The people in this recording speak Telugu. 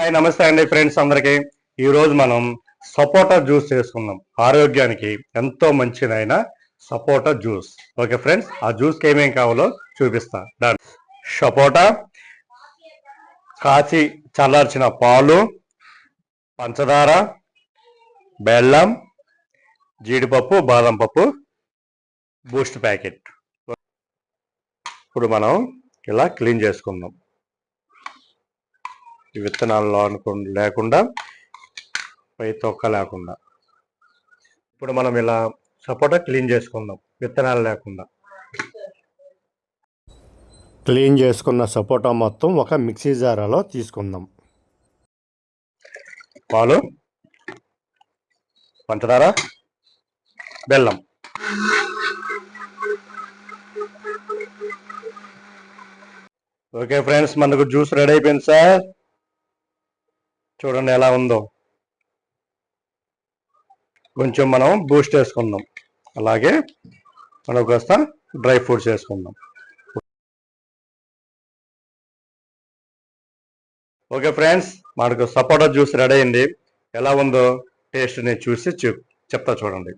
హాయ్ నమస్తే అండి ఫ్రెండ్స్ అందరికి. ఈరోజు మనం సపోటా జ్యూస్ చేసుకుందాం. ఆరోగ్యానికి ఎంతో మంచిదైన సపోటా జ్యూస్. ఓకే ఫ్రెండ్స్ ఆ జ్యూస్కి ఏమేం కావాలో చూపిస్తా. దాని సపోటా కాచి చల్లార్చిన పాలు పంచదార బెల్లం జీడిపప్పు బాదం పప్పు బూస్ట్ ప్యాకెట్. ఇప్పుడు మనం ఇలా క్లీన్ చేసుకుందాం. విత్తనాల్లో అనుకు లేకుండా పై తొక్క లేకుండా. ఇప్పుడు మనం ఇలా సపోటా క్లీన్ చేసుకుందాం. విత్తనాలు లేకుండా. క్లీన్ చేసుకున్న సపోటా మొత్తం ఒక మిక్సీ జారాలో తీసుకుందాం. పాలు పంచదార బెల్లం. ఓకే ఫ్రెండ్స్ మనకు జ్యూస్ రెడీ అయిపోయింది సార్. చూడండి ఎలా ఉందో. కొంచెం మనం బూస్ట్ వేసుకుందాం అలాగే మనం కాస్త డ్రై ఫ్రూట్స్ వేసుకుందాం ఓకే ఫ్రెండ్స్ మనకు సపోటా జ్యూస్ రెడీ అయింది. ఎలా ఉందో టేస్ట్ని చూసి చెప్ చెప్తా చూడండి.